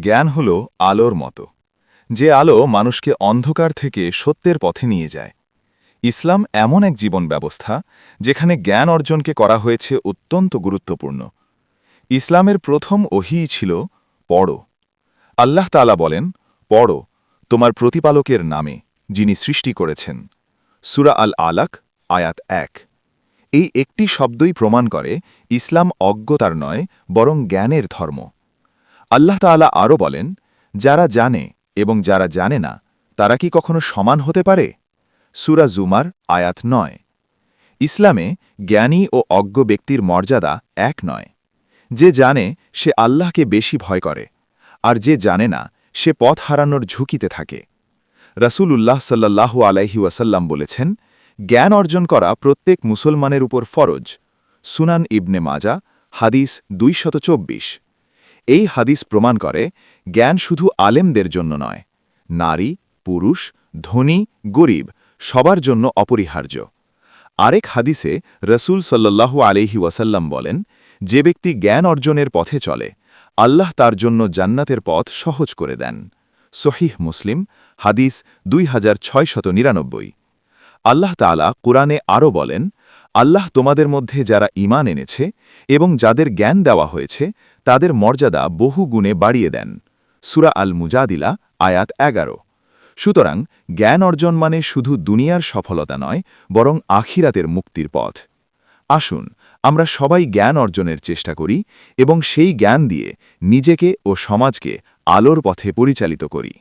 জ্ঞান হল আলোর মতো। যে আলো মানুষকে অন্ধকার থেকে সত্যের পথে নিয়ে যায়। ইসলাম এমন এক জীবন ব্যবস্থা যেখানে জ্ঞান অর্জনকে করা হয়েছে অত্যন্ত গুরুত্বপূর্ণ। ইসলামের প্রথম ওহিই ছিল, পড়ো। আল্লাহ তালা বলেন, পড়ো, তোমার প্রতিপালকের নামে, যিনি সৃষ্টি করেছেন। সুরা আল আলাক আয়াত এক। এই একটি শব্দই প্রমাণ করে, ইসলাম অজ্ঞতার নয়, বরং জ্ঞানের ধর্ম। আল্লাহ তাআলা আরও বলেন, যারা জানে এবং যারা জানে না, তারা কি কখনো সমান হতে পারে? সুরা জুমার আয়াত নয়। ইসলামে জ্ঞানী ও অজ্ঞ ব্যক্তির মর্যাদা এক নয়। যে জানে, সে আল্লাহকে বেশি ভয় করে, আর যে জানে না, সে পথ হারানোর ঝুঁকিতে থাকে। রাসূল উল্লাহ সাল্লাহু আলাইহি ওয়াসাল্লাম বলেছেন, জ্ঞান অর্জন করা প্রত্যেক মুসলমানের উপর ফরজ। সুনান ইবনে মাজা, হাদিস দুইশত চব্বিশ। এই হাদিস প্রমাণ করে, জ্ঞান শুধু আলেমদের জন্য নয়, নারী, পুরুষ, ধনী, গরিব, সবার জন্য অপরিহার্য। আরেক হাদিসে রসুল সাল্লাল্লাহু আলহি ওয়াসাল্লাম বলেন, যে ব্যক্তি জ্ঞান অর্জনের পথে চলে, আল্লাহ তার জন্য জান্নাতের পথ সহজ করে দেন। সহিহ মুসলিম, হাদিস দুই হাজার ছয়শত নিরানব্বই। আল্লাহ তালা কুরআনে আরও বলেন আল্লাহ তোমাদের মধ্যে যারা ঈমান এনেছে এবং যাদের জ্ঞান দেওয়া হয়েছে, তাদের মর্যাদা বহু গুণে বাড়িয়ে দেন। সুরা আল মুজাদিলা আয়াত এগারো। সুতরাং জ্ঞান অর্জন মানে শুধু দুনিয়ার সফলতা নয়, বরং আখিরাতের মুক্তির পথ। আসুন, আমরা সবাই জ্ঞান অর্জনের চেষ্টা করি এবং সেই জ্ঞান দিয়ে নিজেকে ও সমাজকে আলোর পথে পরিচালিত করি।